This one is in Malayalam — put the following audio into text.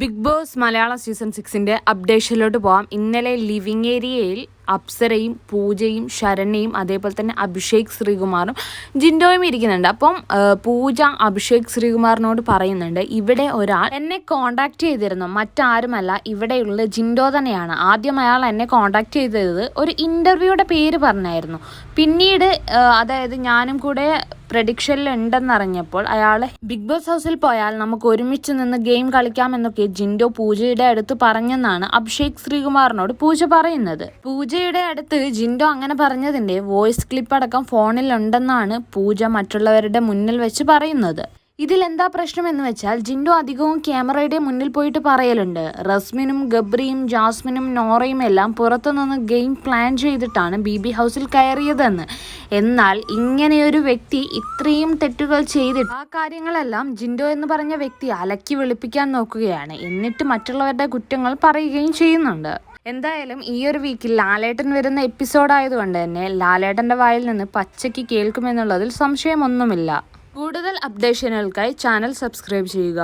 ബിഗ് ബോസ് മലയാളം സീസൺ സിക്സിന്റെ അപ്ഡേഷനിലോട്ട് പോവാം. ഇന്നലെ ലിവിംഗ് ഏരിയയിൽ അപ്സരയും പൂജയും ശരണ്യയും അതേപോലെ തന്നെ അഭിഷേക് ശ്രീകുമാറും ജിൻഡോയും ഇരിക്കുന്നുണ്ട്. അപ്പം പൂജ അഭിഷേക് ശ്രീകുമാറിനോട് പറയുന്നുണ്ട് ഇവിടെ ഒരാൾ എന്നെ കോണ്ടാക്ട് ചെയ്തിരുന്നു. മറ്റാരുമല്ല ഇവിടെയുള്ള ജിൻഡോ തന്നെയാണ്. ആദ്യം അയാൾ എന്നെ കോണ്ടാക്ട് ചെയ്തത് ഒരു ഇന്റർവ്യൂയുടെ പേര് പറഞ്ഞായിരുന്നു. പിന്നീട് അതായത് ഞാനും കൂടെ പ്രഡിക്ഷനിൽ ഉണ്ടെന്നറിഞ്ഞപ്പോൾ അയാൾ ബിഗ് ബോസ് ഹൗസിൽ പോയാൽ നമുക്ക് ഒരുമിച്ച് നിന്ന് ഗെയിം കളിക്കാമെന്നൊക്കെ ജിൻഡോ പൂജയുടെ അടുത്ത് പറഞ്ഞെന്നാണ് അഭിഷേക് ശ്രീകുമാറിനോട് പൂജ പറയുന്നത്. പൂജയുടെ അടുത്ത് ജിൻഡോ അങ്ങനെ പറഞ്ഞതിന്റെ വോയിസ് ക്ലിപ്പ് അടക്കം ഫോണിൽ ഉണ്ടെന്നാണ് പൂജ മറ്റുള്ളവരുടെ മുന്നിൽ വെച്ച് പറയുന്നത്. ഇതിൽ എന്താ പ്രശ്നം എന്ന് വെച്ചാൽ ജിൻഡോ അധികവും ക്യാമറയുടെ മുന്നിൽ പോയിട്ട് പറയലുണ്ട്. റസ്മിനും ഗബ്രിയും ജാസ്മിനും നോറയും എല്ലാം പുറത്തുനിന്ന് ഗെയിം പ്ലാൻ ചെയ്തിട്ടാണ് ബി ബി ഹൗസിൽ കയറിയതെന്ന്. എന്നാൽ ഇങ്ങനെയൊരു വ്യക്തി ഇത്രയും തെറ്റുകൾ ചെയ്തിട്ട് ആ കാര്യങ്ങളെല്ലാം ജിൻഡോ എന്ന് പറഞ്ഞ വ്യക്തി അലക്കി വെളുപ്പിക്കാൻ നോക്കുകയാണ്. എന്നിട്ട് മറ്റുള്ളവരുടെ കുറ്റങ്ങൾ പറയുകയും ചെയ്യുന്നുണ്ട്. എന്തായാലും ഈ ഒരു വീക്കിൽ ലാലേട്ടൻ വരുന്ന എപ്പിസോഡ് ആയതുകൊണ്ട് തന്നെ ലാലേട്ടന്റെ വായിൽ നിന്ന് പച്ചയ്ക്ക് കേൾക്കുമെന്നുള്ളതിൽ സംശയമൊന്നുമില്ല. കൂടുതൽ അപ്ഡേഷനുകൾക്കായി ചാനൽ സബ്സ്ക്രൈബ് ചെയ്യുക